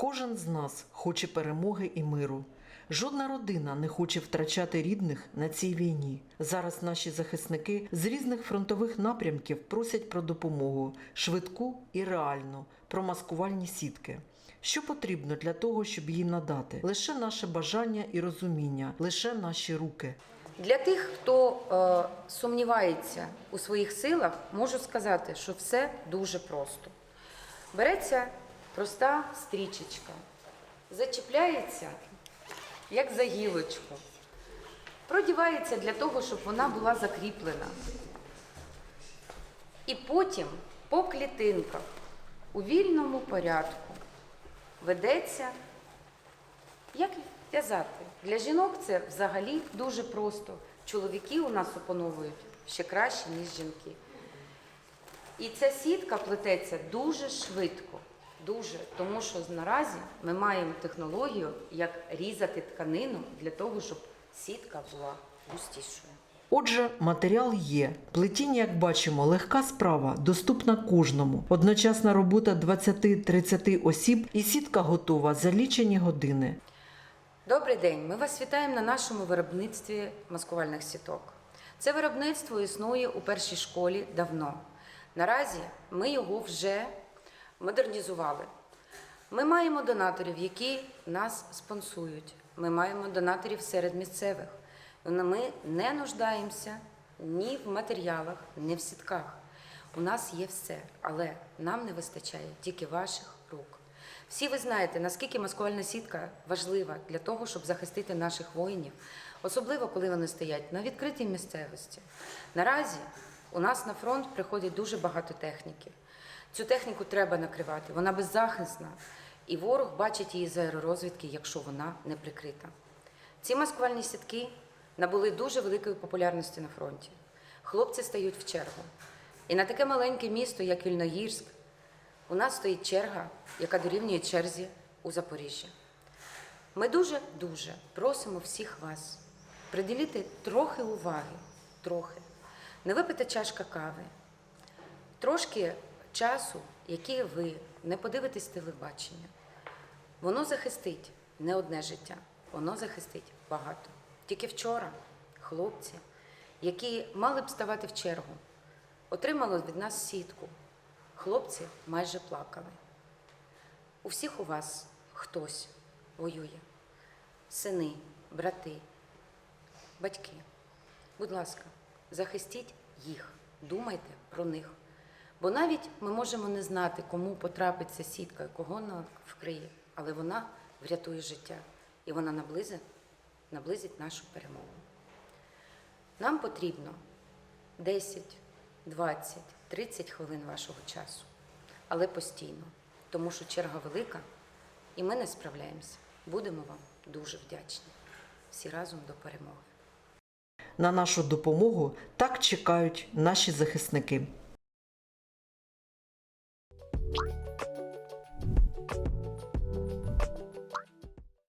Кожен з нас хоче перемоги і миру. Жодна родина не хоче втрачати рідних на цій війні. Зараз наші захисники з різних фронтових напрямків просять про допомогу швидку і реальну, про маскувальні сітки. Що потрібно для того, щоб її надати? Лише наше бажання і розуміння, лише наші руки. Для тих, хто е, сумнівається у своїх силах, можу сказати, що все дуже просто. Береться проста стрічечка, зачіпляється, як за гілочку, продівається для того, щоб вона була закріплена. І потім по клітинках у вільному порядку ведеться як в'язати? Для жінок це взагалі дуже просто. Чоловіки у нас опановують ще краще, ніж жінки. І ця сітка плететься дуже швидко, дуже, тому що наразі ми маємо технологію, як різати тканину для того, щоб сітка була густішою. Отже, матеріал є. Плетіння, як бачимо, легка справа, доступна кожному. Одночасна робота 20-30 осіб і сітка готова за лічені години. Добрий день. Ми вас вітаємо на нашому виробництві маскувальних сіток. Це виробництво існує у першій школі давно. Наразі ми його вже модернізували. Ми маємо донаторів, які нас спонсують. Ми маємо донаторів серед місцевих. Ми не нуждаємося ні в матеріалах, ні в сітках. У нас є все, але нам не вистачає тільки ваших рук. Всі ви знаєте, наскільки маскувальна сітка важлива для того, щоб захистити наших воїнів, особливо коли вони стоять на відкритій місцевості. Наразі у нас на фронт приходить дуже багато техніки. Цю техніку треба накривати, вона беззахисна, і ворог бачить її з аеророзвідки, якщо вона не прикрита. Ці маскувальні сітки набули дуже великої популярності на фронті. Хлопці стають в чергу. І на таке маленьке місто, як Вільногірськ, у нас стоїть черга, яка дорівнює черзі у Запоріжжя. Ми дуже-дуже просимо всіх вас приділити трохи уваги, трохи, не випити чашка кави, трошки часу, який ви не подивитесь телебачення. Воно захистить не одне життя, воно захистить багато. Тільки вчора хлопці, які мали б ставати в чергу, отримали від нас сітку. Хлопці майже плакали. У всіх у вас хтось воює. Сини, брати, батьки. Будь ласка, захистіть їх, думайте про них. Бо навіть ми можемо не знати, кому потрапить ця сітка кого вона вкриє, але вона врятує життя і вона наблизить, наблизить нашу перемогу. Нам потрібно 10, 20, 30 хвилин вашого часу, але постійно, тому що черга велика, і ми не справляємося. Будемо вам дуже вдячні. Всі разом до перемоги. На нашу допомогу так чекають наші захисники. you